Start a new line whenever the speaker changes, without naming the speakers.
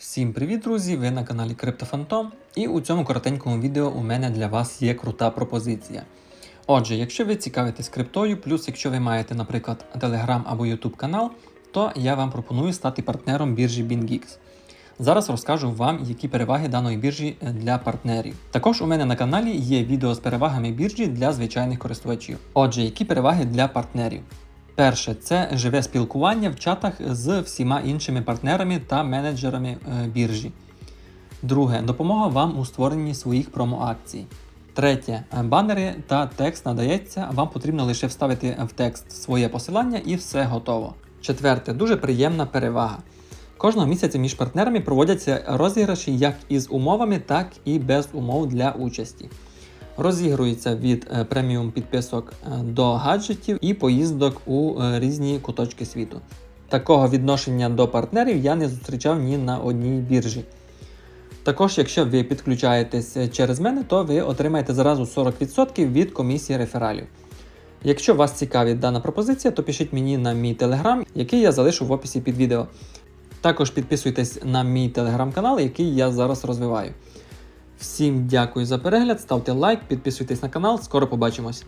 Всім привіт, друзі! Ви на каналі CryptoFantom і у цьому коротенькому відео у мене для вас є крута пропозиція. Отже, якщо ви цікавитесь криптою, плюс якщо ви маєте, наприклад, Telegram або YouTube канал, то я вам пропоную стати партнером біржі BingX. Зараз розкажу вам, які переваги даної біржі е, для партнерів. Також у мене на каналі є відео з перевагами біржі для звичайних користувачів. Отже, які переваги для партнерів? Перше, це живе спілкування в чатах з всіма іншими партнерами та менеджерами е, біржі. Друге, допомога вам у створенні своїх промо-акцій. Третє, банери та текст надається, вам потрібно лише вставити в текст своє посилання і все готово. Четверте, дуже приємна перевага. Кожного місяця між партнерами проводяться розіграші як із умовами, так і без умов для участі. Розігрується від е, преміум підписок е, до гаджетів і поїздок у е, різні куточки світу. Такого відношення до партнерів я не зустрічав ні на одній біржі. Також, якщо ви підключаєтесь через мене, то ви отримаєте зразу 40% від комісії рефералів. Якщо вас цікавить дана пропозиція, то пишіть мені на мій телеграм, який я залишу в описі під відео. Також підписуйтесь на мій телеграм-канал, який я зараз розвиваю. Всім дякую за перегляд, ставте лайк, підписуйтесь на канал, скоро побачимось.